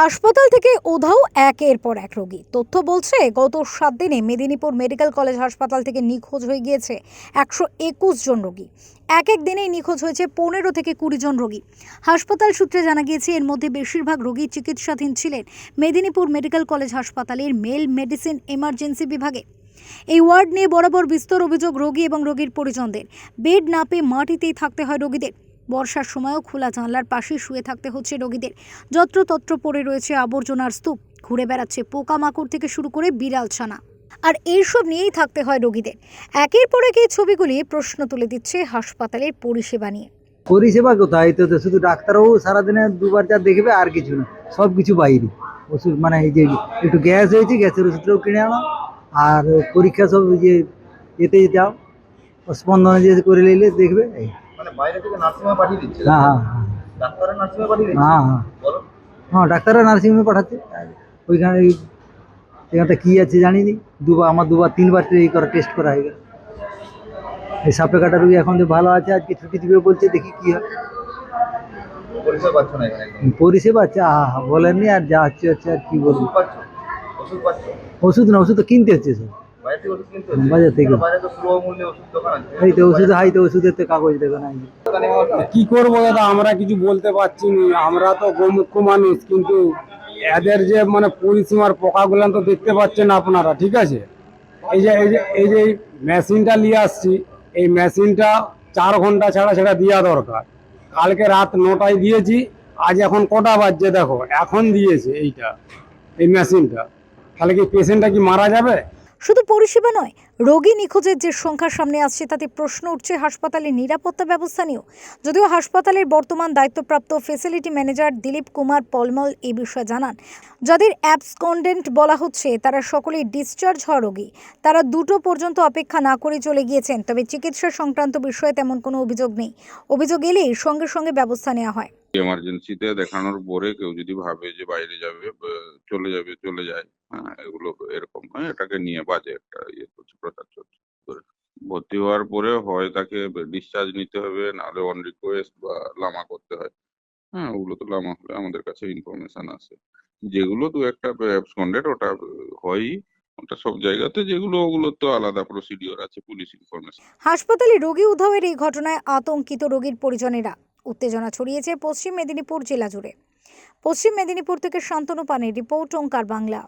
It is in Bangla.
হাসপাতাল থেকে উধাও একের পর এক রোগী। তথ্য বলছে, গত সাত দিনে মেদিনীপুর মেডিকেল কলেজ হাসপাতাল থেকে নিখোঁজ হয়ে গিয়েছে একশো একুশ জন রোগী। এক এক দিনেই নিখোঁজ হয়েছে পনেরো থেকে কুড়ি জন রোগী। হাসপাতাল সূত্রে জানা গিয়েছে, এর মধ্যে বেশিরভাগ রোগী চিকিৎসাধীন ছিলেন মেদিনীপুর মেডিকেল কলেজ হাসপাতালের মেল মেডিসিন এমার্জেন্সি বিভাগে। এই ওয়ার্ড নিয়ে বরাবর বিস্তর অভিযোগ রোগী এবং রোগীর পরিজনদের। বেড না পেয়ে মাটিতেই থাকতে হয় রোগীদের। বর্ষার সময়ও খোলা জানলার পাশে শুয়ে থাকতে হচ্ছে রোগীদের। যত্রতত্র পড়ে রয়েছে আবর্জনার স্তূপ। ঘুরে বেড়াচ্ছে পোকামাকড় থেকে শুরু করে বিড়াল ছানা। আর এইসব নিয়েই থাকতে হয় রোগীদের। একের পর এক এই ছবিগুলি প্রশ্ন তুলে দিচ্ছে হাসপাতালের পরিষেবা নিয়ে। পরিষেবা কোথায়? তো শুধু ডাক্তারবাবু সারাদিনে দুবার যা দেখবে আর কিছু না। সব কিছু বাইরে। ওষুধ মানে এই যে একটু গ্যাস হয়েছে, গ্যাসের ওষুধটাও কিনে আনো। আর পরীক্ষা সব যে এতে যাও। স্পন্দনে যে করে নিলে দেখবে, এই। বাইরে থেকে নার্সিংহোমে পাঠিয়ে দিচ্ছে? হ্যাঁ হ্যাঁ হ্যাঁ। নার্সিংহোমে পাঠিয়ে দিচ্ছে? হ্যাঁ হ্যাঁ। বলো। হ্যাঁ ডাক্তাররা নার্সিংহোমে পাঠাচ্ছে। ওইখানে ওই সেখানটা কী আছে জানি নি দুবার আমার দুবার তিনবার এই করা টেস্ট করা হয়ে গেল। এই সাপে কাটা রুগী এখন যে ভালো আছে আজকে ছুটি দিবে বলছে দেখি কী হয়। পরিষেবা আছে বলেননি আর যা হচ্ছে হচ্ছে আর কি বলব। ওষুধ না ওষুধ তো কিনতে হচ্ছে সব। বাজার থেকে। এই তো ওষুধ হাই তো ওষুধের তো কাগজ দেখো না। কি করব দাদা আমরা কিছু বলতে পারছি না। আমরা তো গোমুখ্য মানুষ কিন্তু এদের যে মানে পরিসীমার পোকাগুলো তো দেখতে পাচ্ছেন আপনারা ঠিক আছে? এই যে এই যে এই যে মেশিনটা নিয়ে আসছি এই মেশিনটা চার ঘণ্টা ছাড়া ছাড়া দেওয়া দরকার। কালকে রাত নটায় দিয়েছি আজ এখন কটা বাজছে দেখো এখন দিয়েছে এইটা এই মেশিনটা। তাহলে কি পেশেন্টটা কি মারা যাবে? শুধু পরিষেবা নয়, রোগী নিখোঁজের যে সংখ্যা সামনে আসছে তাতে প্রশ্ন উঠছে হাসপাতালের নিরাপত্তা ব্যবস্থা নিয়েও। যদিও হাসপাতালের বর্তমান দায়িত্বপ্রাপ্ত ফেসিলিটি ম্যানেজার দিলীপ কুমার পলমল এই বিষয়ে জানান, যাদের অ্যাবসকন্ডেন্ট বলা হচ্ছে তারা সকলেই ডিসচার্জ হওয়া রোগী। তারা দুটো পর্যন্ত অপেক্ষা না করে চলে গিয়েছেন, তবে চিকিৎসা সংক্রান্ত বিষয়ে তেমন কোনো অভিযোগ নেই। অভিযোগ এলেই সঙ্গে সঙ্গে ব্যবস্থা নেওয়া হয়। এমার্জেন্সিতে দেখানোর পরে কেউ যদি ভাবে যে বাইরে যাবে চলে যাবে, চলে যায় হ্যাঁ এগুলো এরকম হয় এটাকে নিয়ে বাজে একটা ইয়ে করছে প্রচার চলছে। ভর্তি হওয়ার পরে হয় তাকে ডিসচার্জ নিতে হবে, নাহলে অন রিকোয়েস্ট বা লামা করতে হয়। হ্যাঁ ওগুলো তো লামা হলে আমাদের কাছে ইনফরমেশন আসে যেগুলো দু একটা অ্যাবসকন্ডেড ওটা হয়ই। ওটা সব জায়গাতে যেগুলো ওগুলো তো আলাদা প্রসিডিওর আছে পুলিশ ইনফরমেশন হাসপাতালে রোগী উধাওয়ের এই ঘটনায় আতঙ্কিত রোগীর পরিজনেরা। উত্তেজনা ছড়িয়েছে পশ্চিম মেদিনীপুর জেলা জুড়ে। পশ্চিম মেদিনীপুর থেকে শান্তনু পানের রিপোর্ট ওঙ্কার বাংলা।